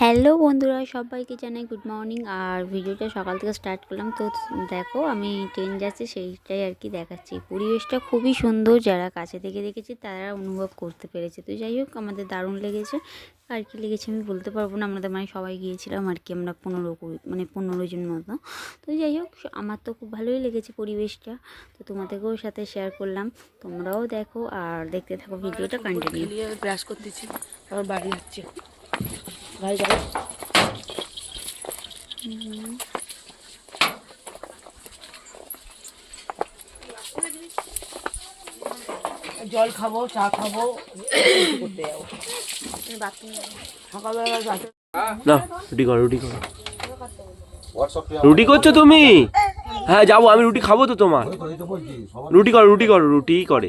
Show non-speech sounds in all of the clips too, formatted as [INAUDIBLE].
Hello বন্ধুরা সবাইকে জানাই গুড মর্নিং আর ভিডিওটা সকাল থেকে স্টার্ট করলাম তো দেখো আমি ট্রেন যাচ্ছি সেইটাই আর কি দেখাচ্ছি। পরিবেশটা খুবই সুন্দর যারা কাছে থেকে দেখেছে তারা অনুভব করতে পেরেছে। তো যাই হোক আমাদের দারুণ লেগেছে। আর কি লেগেছে আমি বলতে পারব না আমাদের মানে সবাই গিয়েছিলাম আর কি আমরা পনেরো কুড়ি মানে পনেরো জন মতো। তো যাই হোক আমার তো খুব ভালোই লেগেছে পরিবেশটা। তো তোমাদেরকেও সাথে শেয়ার করলাম তোমরাও দেখো আর দেখতে থাকো ভিডিওটা কন্টিনিউ ব্রাশ করতেছি আবার বাড়ি যাচ্ছে ভাই যাও জল খাব চা খাব করতে যাব। সকালবেলা না রুটি করো রুটি করো। রুটি করছ তুমি? হ্যাঁ যাব আমি রুটি খাব তো তোমার। রুটি করো রুটি করো রুটি করে।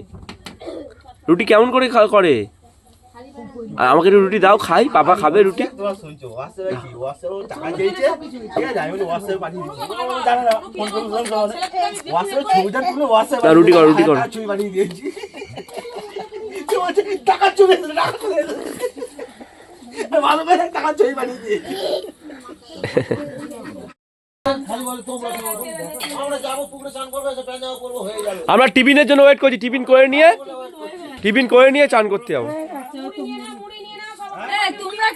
রুটি কেমন করে খা- করে? আমাকে একটু রুটি দাও খাই পাপা খাবে রুটি রুটি করো, রুটি করো। আমরা টিফিনের জন্য ওয়েট করছি টিফিন করে নিয়ে টিফিন করে নিয়ে চান করতে যাব এই, তোমরা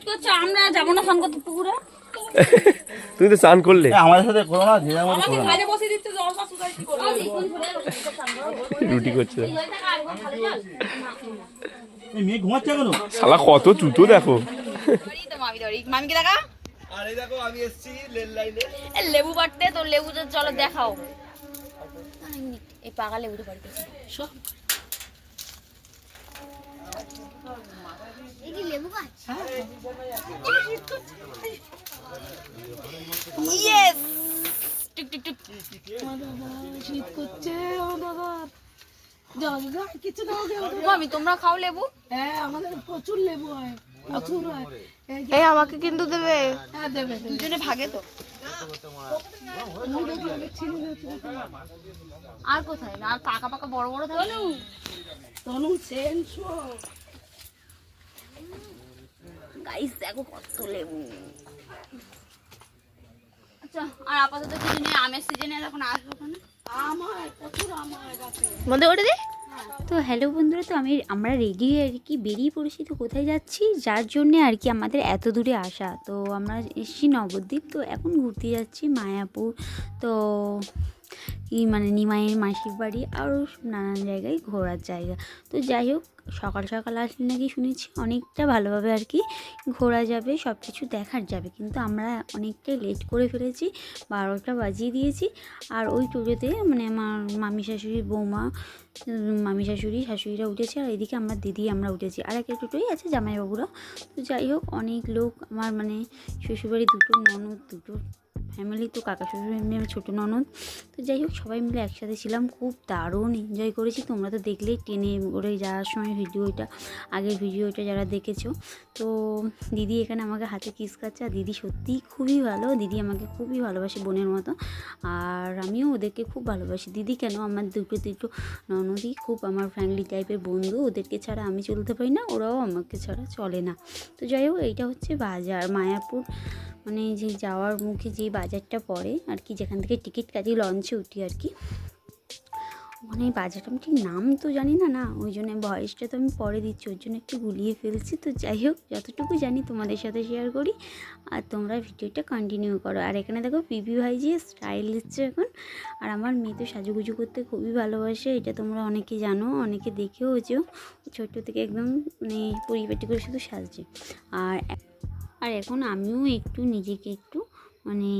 টিফিন করছ আমরা যাব না ফোন করতে পুকুরে? [LAUGHS] তুমি তো চান করলে। আমাদের সাথে করো না যে আমাদের করো না। বসে জল কি করবে? রুটি করছে। এই মেয়ে ঘুমাচ্ছে কেন? শালা কত জুতো দেখো। মামি ধরি মামিকে দেখা? আরে দেখো আমি এসেছি লাইনে। এ, লেবু পাড়তে তোর লেবু চলো দেখাও। এই ইয়েস টুক টুক টুক শীত করছে কিছু। মামি তোমরা খাও লেবু? হ্যাঁ আমাদের প্রচুর লেবু হয় প্রচুর হয়। এই আমাকে কিন্তু দেবে। হ্যাঁ দেবে। দুজনে ভাগে তো। আমি। আর কোথায়? আর পাকা পাকা বড় বড় থাকে শো গাইস দেখো কত লেবু। আচ্ছা আর আপাতত কিছু নেই আমের সিজনে এখন আসব ওখানে। আমার প্রচুর আমার গাছে। বন্ধ করে দে। তো হ্যালো বন্ধুরা তো আমি আমরা রেডি হয়ে আর কি বেরিয়ে পড়েছি তো কোথায় যাচ্ছি? যার জন্যে আর কি আমাদের এত দূরে আসা। তো আমরা এসেছি নবদ্বীপ তো এখন ঘুরতে যাচ্ছি মায়াপুর। তো মানে নিমাইয়ের মাসির বাড়ি আরও নানান জায়গায় ঘোরার জায়গা। তো যাই হোক, সকাল সকাল আসলে নাকি শুনেছি অনেকটা ভালোভাবে আর কি ঘোরা যাবে সব কিছু দেখার যাবে। কিন্তু আমরা অনেকটাই লেট করে ফেলেছি, বারোটা বাজিয়ে দিয়েছি। আর ওই টোটোতে মানে আমার মামি শাশুড়ি, বৌমা মামি শাশুড়ি, শাশুড়িরা উঠেছে আর এদিকে আমার দিদি, আমরা উঠেছি। আর একটা টোটোই আছে জামাইবাবুরা। তো যাই হোক, অনেক লোক আমার মানে শ্বশুরবাড়ি দুটো, ননদ দুটো ফ্যামিলি তো কাকা, শ্বশুর এমনি আমার ছোটো ননদ। তো যাই হোক, সবাই মিলে একসাথে ছিলাম, খুব দারুণ এনজয় করেছি। তোমরা তো দেখলেই ট্রেনে করে যাওয়ার সময় ভিডিওটা আগের ভিডিওটা যারা দেখেছ। তো দিদি এখানে আমাকে হাতে কিস খাচ্ছে, আর দিদি সত্যিই খুবই ভালো। দিদি আমাকে খুবই ভালোবাসে বোনের মতো। আর আমিও ওদেরকে খুব ভালোবাসি। দিদি কেন? আমার দুটো দুটো ননদই খুব আমার ফ্যামিলি টাইপের বন্ধু। ওদেরকে ছাড়া আমি চলতে পারি না, ওরাও আমাকে ছাড়া চলে না। তো যাই হোক, এইটা হচ্ছে বাজার, মায়াপুর। মানে যে যাওয়ার মুখে যে বাজারটা পড়ে আর কি, যেখান থেকে টিকিট কাটি লঞ্চে উঠি আর কি। ওখানে এই বাজারটা আমি ঠিক নাম তো জানি না না, ওই জন্য ভয়েসটা তো আমি পরে দিচ্ছি, ওর জন্য একটু গুলিয়ে ফেলছি। তো যাই হোক, যতটুকু জানি তোমাদের সাথে শেয়ার করি আর তোমরা ভিডিওটা কন্টিনিউ করো। আর এখানে দেখো পিপি ভাই যে স্টাইল দিচ্ছে এখন। আর আমার মেয়ে তো সাজুগুজু করতে খুবই ভালোবাসে, এটা তোমরা অনেকে জানো, অনেকে দেখেও যে ছোট্ট থেকে একদম মানে পরিপাটি করে শুধু সাজছে। আর আর এখন আমিও একটু নিজেকে একটু মানে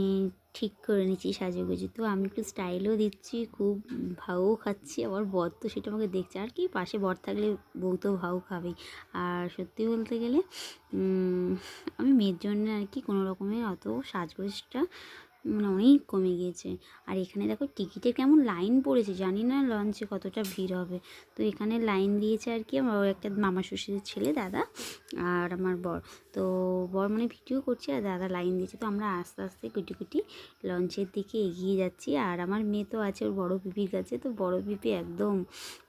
ঠিক করে নিচ্ছি সাজুগুজু। তো আমি একটু স্টাইলও দিচ্ছি, খুব ভাও খাচ্ছি, আবার বর তো সেটা আমাকে দেখছে। আর কি, পাশে বর থাকলে বউ তো ভাও খাবেই। আর সত্যি বলতে গেলে আমি মেয়ের জন্য আর কি কোনো রকমের অত সাজগোজটা মানে অনেক কমে গিয়েছে। আর এখানে দেখো টিকিটের কেমন লাইন পড়েছে, জানি না লঞ্চে কতটা ভিড় হবে। তো এখানে লাইন দিয়েছে আর কি আমার একটা মামা শ্বশুরের ছেলে, দাদা আর আমার বর। তো বর মানে ভিডিও করছে আর দাদা লাইন দিয়েছে। তো আমরা আস্তে আস্তে কুটি কুটি লঞ্চের দিকে এগিয়ে যাচ্ছি। আর আমার মেয়ে তো আছে, ওর বড় পিপির কাছে। তো বড় পিপি একদম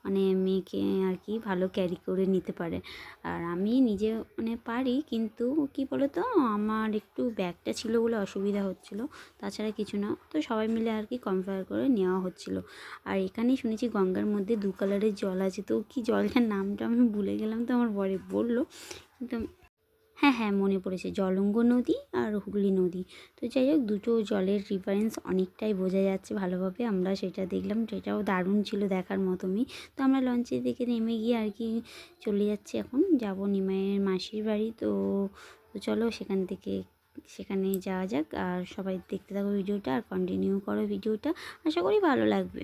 মানে মেয়েকে আর কি ভালো ক্যারি করে নিতে পারে। আর আমি নিজে মানে পারি, কিন্তু কি বলো তো আমার একটু ব্যাগটা ছিল বলে অসুবিধা হচ্ছিল। তাছাড়া কিছু না, তো সবাই মিলে আর কি কম্পেয়ার করে নেওয়া হচ্ছিল। আর এখানেই শুনেছি গঙ্গার মধ্যে দু কালারের জল আছে। তো কি জলটার নামটা আমি ভুলে গেলাম, তো আমার বরে বলল। কিন্তু হ্যাঁ হ্যাঁ মনে পড়েছে। জলঙ্গ নদী আর হুগলি নদী। তো যাই হোক, দুটো জলের ডিফারেন্স অনেকটাই বোঝা যাচ্ছে ভালোভাবে। আমরা সেটা দেখলাম সেটাও দারুণ ছিল দেখার মতনই। তো আমরা লঞ্চের দিকে নেমে গিয়ে আর কি চলে যাচ্ছি এখন। যাব নিমাইয়ের মাসির বাড়ি। তো তো চলো সেখান থেকে, সেখানে যাওয়া যাক। আর সবাই দেখতে থাকো ভিডিওটা আর কন্টিনিউ করো ভিডিওটা। আশা করি ভালো লাগবে।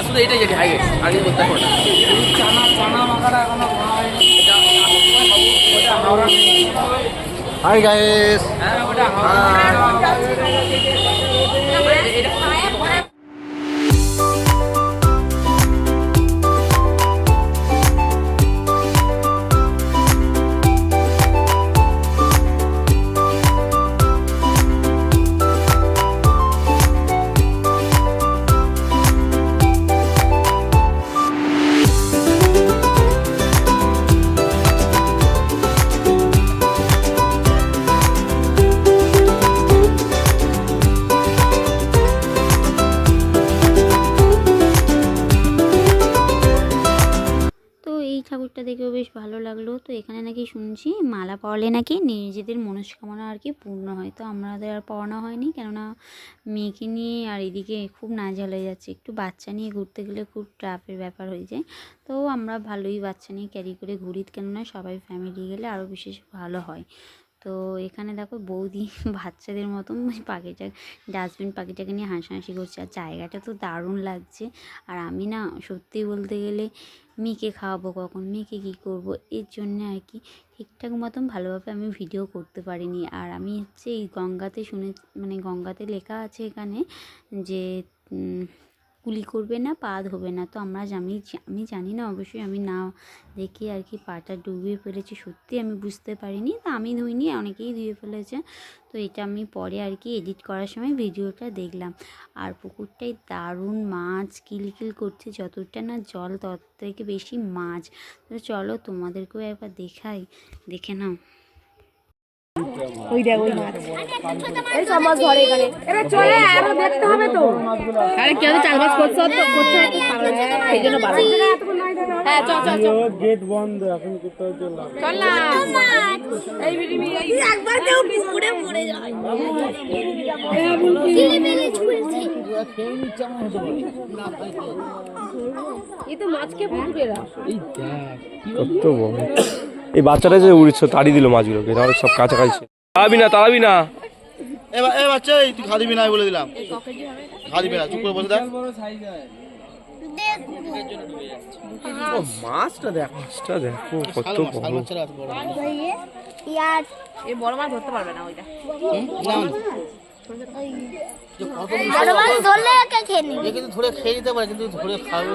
আসলে এটাই যেটি হাই আগে করতে হবে হাই গাইস তো পরালে নাকি নিজেদের মনস্কামনা আর কি পূর্ণ হয়। তো আমাদের আর পড়ানো হয়নি, কেননা মেয়েকে নিয়ে আর এদিকে খুব নাজাল হয়ে যাচ্ছে। একটু বাচ্চা নিয়ে ঘুরতে গেলে খুব ট্রাফের ব্যাপার হয়ে যায়। তো আমরা ভালোই বাচ্চা নিয়ে ক্যারি করে ঘুরি, কেননা সবাই ফ্যামিলি গেলে আরও বিশেষ ভালো হয়। তো এখানে দেখো বৌদি [LAUGHS] বাচ্চাদের মতন পাখিটা, ডাস্টবিন পাখিটাকে নিয়ে হাসাহাসি করছে। আর জায়গাটা তো দারুণ লাগছে। আর আমি না সত্যি বলতে গেলে মেয়েকে খাওয়াবো কখন, মেয়েকে কী করব? এর জন্য আর কি ঠিকঠাক মতন ভালোভাবে আমি ভিডিও করতে পারিনি। আর আমি হচ্ছে এই গঙ্গাতে শুনে মানে গঙ্গাতে লেখা আছে এখানে যে কুলি করবে না পা ধোবে না। তো আমরা আমি আমি জানি না, অবশ্যই আমি না দেখি আর কি পাটা ডুবিয়ে ফেলেছি, সত্যি আমি বুঝতে পারিনি। তা আমি ধুইনি, অনেকেই ধুয়ে ফেলেছে। তো এটা আমি পরে আর কি এডিট করার সময় ভিডিওটা দেখলাম। আর পুকুরটায় দারুণ মাছ কিলকিল করছে, যতটা না জল তত থেকে বেশি মাছ। তো চলো তোমাদেরকেও একবার দেখাই, দেখে নাও। ওই দেখ ওই মাছ। এই সব মাছ ধরে এখানে। এবার চলে আরও দেখতে হবে তো। আরে কেউ চাষবাস করছে তো করছে? এই জন্য বারো হ্যাঁ চল চল চল। গেট বন্ধ এখন কোথাও চল না। এই বিড়ি বিড়ি একবার কেউ পুকুরে পড়ে যায়। এই তো মাছকে পুকুরেরা কত বড়। এই বাচ্চাটা যে উড়ছে তাড়ি দিল মাছগুলোকে তাহলে সব কাছাকাছি। তাড়াবি না তাড়াবি না। এবার এ বাচ্চা এই তুই খা দিবি না আমি বলে দিলাম। খা না চুপ করে বসে দেখ মাছটা দেখ। মাছটা দেখো কত শাল মাছ, শাল বড় মাছের এত বড়। মাছ। এই বড় মাছ ধরতে পারবে না ওইটা। না, না। যে কত এ কিন্তু ধরে খেয়ে নিতে পারে কিন্তু ধরে খাবে।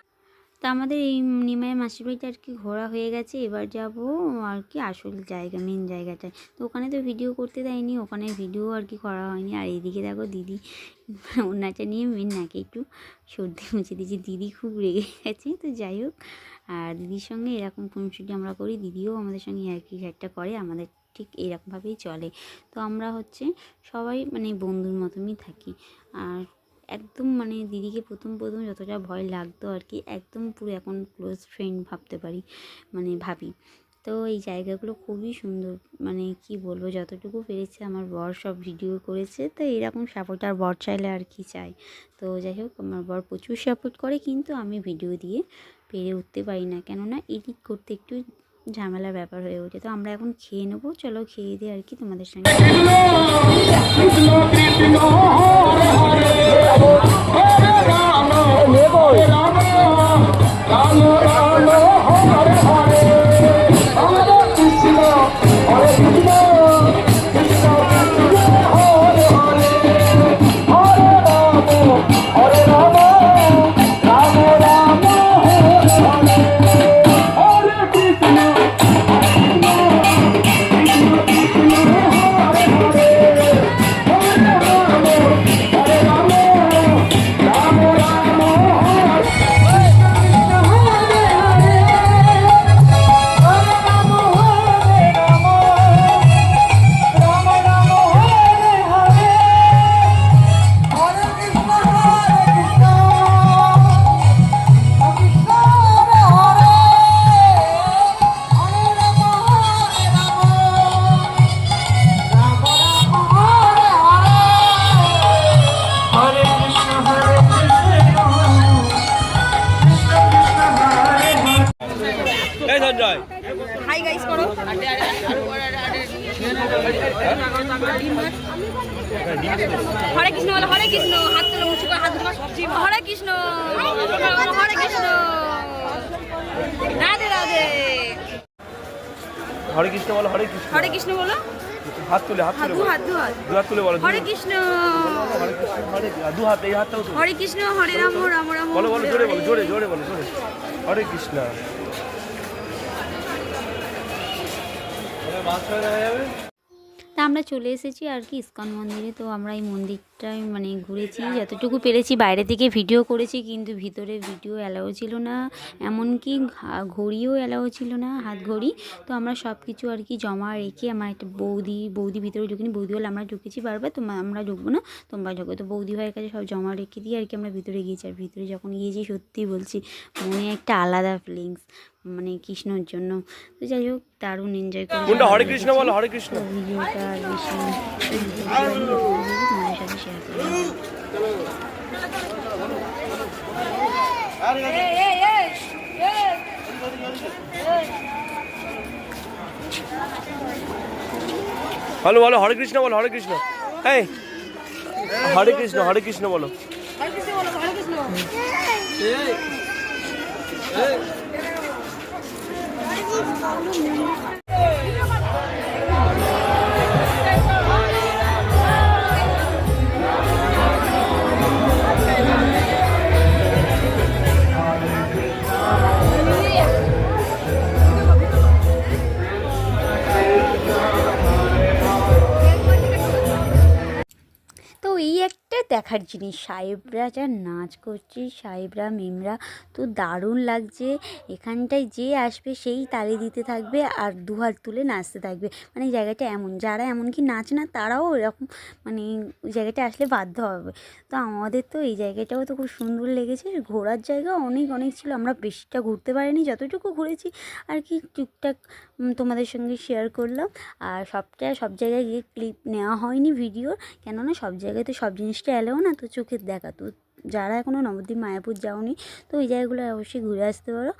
তা আমাদের এই নিমাই মাসির বাড়িতে আর কি ঘোরা হয়ে গেছে। এবার যাব আর কি আসল জায়গা মেন জায়গাটায় তো ওখানে তো ভিডিও করতে দেয়নি, ওখানে ভিডিও আর কি করা হয়নি। আর এইদিকে দেখো দিদি ওনাটা নিয়ে মেন নাকি একটু সর্দি মুছে দিয়েছি। দিদি খুব রেগে গেছে, তো যাই হোক। আর দিদির সঙ্গে এরকম ফুনসুটি আমরা করি, দিদিও আমাদের সঙ্গে আর কি একটা করে, আমাদের ঠিক এরকমভাবেই চলে। তো আমরা হচ্ছে সবাই মানে বন্ধুর মতনই থাকি। আর একদম মানে দিদিকে প্রথম প্রথম যতটা ভয় লাগতো আর কি, একদম পুরো এখন ক্লোজ ফ্রেন্ড ভাবতে পারি মানে ভাবি। তো এই জায়গাগুলো খুবই সুন্দর মানে কি বলব, যতটুকু পেরেছে আমার বর সব ভিডিও করেছে, তো এরকম সাপোর্ট আর বর চাইলে আর কি চাই। তো যাই হোক, আমার বর প্রচুর সাপোর্ট করে, কিন্তু আমি ভিডিও দিয়ে পেরে উঠতে পারি না, কেননা এডিট করতে একটু ঝামেলার ব্যাপার হয়ে ওঠে। তো আমরা এখন খেয়ে নেব। চলো খেয়ে দিয়ে আর কি তোমাদের সঙ্গে হরে কৃষ্ণ বলো হরে কৃষ্ণ হাত তুলে উঁচু করে হাত দুটো হরে কৃষ্ণ হরে কৃষ্ণ। রাধে রাধে। হরে কৃষ্ণ বলো হরে কৃষ্ণ। হরে কৃষ্ণ বলো। হাত তুলে হাত তুলে দু হাত দু হাত দু হাত তুলে বলো হরে কৃষ্ণ। হরে কৃষ্ণ হরে দু হাত এই হাতটাও তুলে। হরে কৃষ্ণ হরে রাম রাম রাম বলো বলো হরে জোরে বলো জোরে জোরে বলো জোরে। হরে কৃষ্ণ। তা আমরা চলে এসেছি আর কি ইস্কন মন্দিরে। তো আমরা এই মন্দিরটায় মানে ঘুরেছি, যতটুকু পেরেছি। বাইরে থেকে ভিডিও করেছি, কিন্তু ভিতরে ভিডিও অ্যালাও ছিল না। এমনকি ঘড়িও অ্যালাও ছিল না, হাত ঘড়ি। তো আমরা সব কিছু আর কি জমা রেখে আমার একটা বৌদি বৌদি ভিতরে ঢুকিনি। বৌদি হলে আমরা ঢুকেছি বারবার তো আমরা ঢুকবো না, তোমরা ঢুকবো তো বৌদি ভাইয়ের কাছে সব জমা রেখে দিয়ে আর কি আমরা ভিতরে গিয়েছি। আর ভিতরে যখন গিয়েছি, সত্যি বলছি, মনে একটা আলাদা ফিলিংস মানে কৃষ্ণর জন্য। তো যাই হোক দারুণ এনজয় করেছি। কোনটা? হরে কৃষ্ণ বলো হরে কৃষ্ণ। ভিডিওটা আর বেশি তোমাদের সাথে শেয়ার করলাম। বলো বলো হরে কৃষ্ণ বলো হরে কৃষ্ণ। এই হরে কৃষ্ণ হরে কৃষ্ণ বলো। তো জিনিস সাহেবরা যা নাচ করছে, সাহেবরা, মেমরা, তো দারুণ লাগছে। এখানটায় যে আসবে সেই তালি দিতে থাকবে আর দুহাত তুলে নাচতে থাকবে। মানে জায়গাটা এমন, যারা এমনকি নাচ না, তারাও এরকম মানে ওই জায়গাটা আসলে বাধ্য হবে। তো আমাদের তো এই জায়গাটাও তো খুব সুন্দর লেগেছে। ঘোরার জায়গা অনেক অনেক ছিল। আমরা বেশিটা ঘুরতে পারিনি, যতটুকু ঘুরেছি। আর কি টুকটাক তোমাদের সঙ্গে শেয়ার করলাম। আর সবটা, সব জায়গায় গিয়ে ক্লিপ নেওয়া হয়নি ভিডিও কেননা সব জায়গায় তো সব জিনিসটা এলেও না, তো চোখের দেখা। তো যারা এখনও নবদ্বীপ, মায়াপুর যাওনি, তো ওই জায়গাগুলো অবশ্যই ঘুরে আসতে পারো।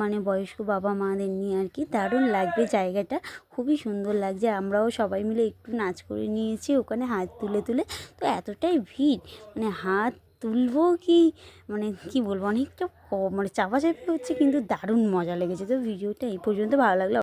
মানে বয়স্ক বাবা মাদের নিয়ে আর কি। দারুণ লাগবে জায়গাটা। খুবই সুন্দর লাগছে। আমরাও সবাই মিলে একটু নাচ করে নিয়েছি, ওখানে হাত তুলে তুলে। তো এতটাই ভিড়। মানে হাত তুলবো কি মানে কি বলব? অনেকটা মানে চাপাচাপি হচ্ছে, কিন্তু দারুণ মজা লেগেছে। তো ভিডিওটা এই পর্যন্ত। ভালো লাগল